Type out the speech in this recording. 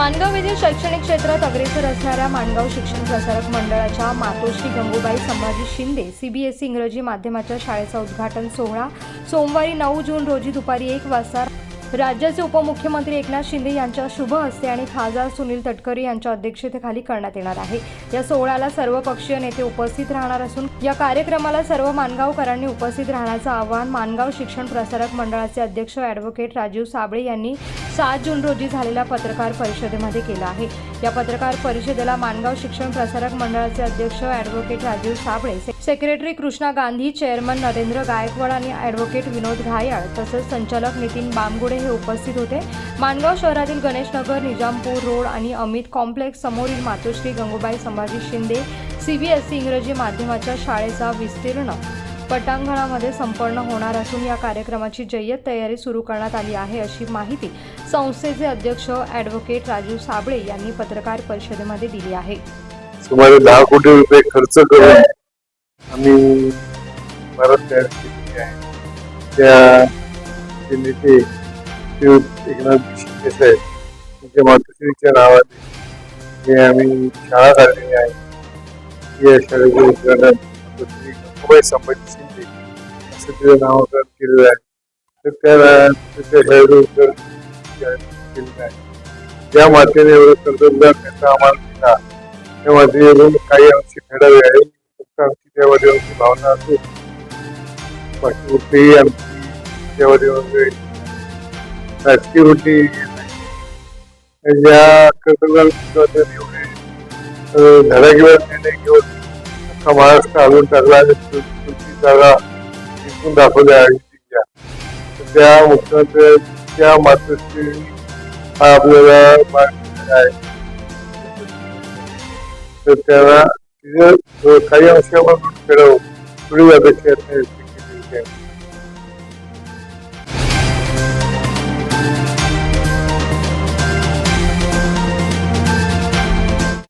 माणगाव येथील शैक्षणिक क्षेत्रात अग्रेसर असणाऱ्या माणगाव शिक्षण प्रसारक मंडळाच्या मातोश्री गंगूबाई संभाजी शिंदे सीबीएसई इंग्रजी माध्यमाच्या शाळेचा उद्घाटन सोहळा सोमवारी नऊ जून रोजी दुपारी एक वाजता राज्याचे उपमुख्यमंत्री एकनाथ शिंदे यांच्या शुभ हस्ते आणि खासदार सुनील तटकरे यांच्या अध्यक्षतेखाली करण्यात येणार आहे. या सोहळ्याला सर्वपक्षीय नेते उपस्थित राहणार असून या कार्यक्रमाला सर्व मानगावकरांनी उपस्थित राहण्याचं आवाहन मानगाव शिक्षण प्रसारक मंडळाचे अध्यक्ष ॲडव्होकेट राजीव साबळे यांनी सात जून रोजी झालेल्या पत्रकार परिषदेमध्ये केलं आहे. या पत्रकार परिषदेला मानगाव शिक्षण प्रसारक मंडळाचे अध्यक्ष advocate Rajiv Sable secretary Krishna Gandhi chairman Narendra Gaikwad आणि ॲडव्होकेट विनोद घायाळ तसंच संचालक नितीन बामगुडे हे उपस्थित होते. मानगाव शहरातील गणेशनगर निजामपूर रोड आणि अमित कॉम्प्लेक्स समोरील मातोश्री गंगूबाई संभाजी शिंदे सीबीएसई इंग्रजी माध्यमाच्या शाळेचा विस्तीर्ण पटांगणामध्ये संपन्न होणार असून या कार्यक्रमाची जय्यत तयारी सुरू करण्यात आली आहे अशी माहिती संस्थेचे अध्यक्ष ॲडव्होकेट राजू साबळे यांनी पत्रकार परिषदेमध्ये दिली आहे. सुमारे दहा कोटी रुपये खर्च करून आम्ही भारत तयार केलेली आहे. त्या नेते श्रीयुत एकनाथ शिंदे साहेब त्यांच्या मातोश्रीच्या नावाने जे आम्ही शाळा काढलेली आहे. या शाळेचे उद्घाटन मुंबई संभाजी शिंदे असं तिचं नामकरण केलेलं आहे. तर त्या त्याच्या शाळेचं उद्घाटन केलेलं आहे. ज्या मातेने एवढं कर्तव्य त्याचा आम्हाला दिला त्या मातेवरून काही आमची फेडावे आहे. फक्त आमची त्या भावना असेल. बाकी कुठेही आमची त्या माध्यमामध्ये राजकीय नाही. एवढे अं, निर्णय घेऊन अख्खा महाराष्ट्र हलवून टाकला तुमची जागा जिंकून दाखवल्या त्या मुख्यमंत्री त्या हा आपल्याला आहे. तर त्याला काही अंश आपण पुढील अपेक्षा आहे.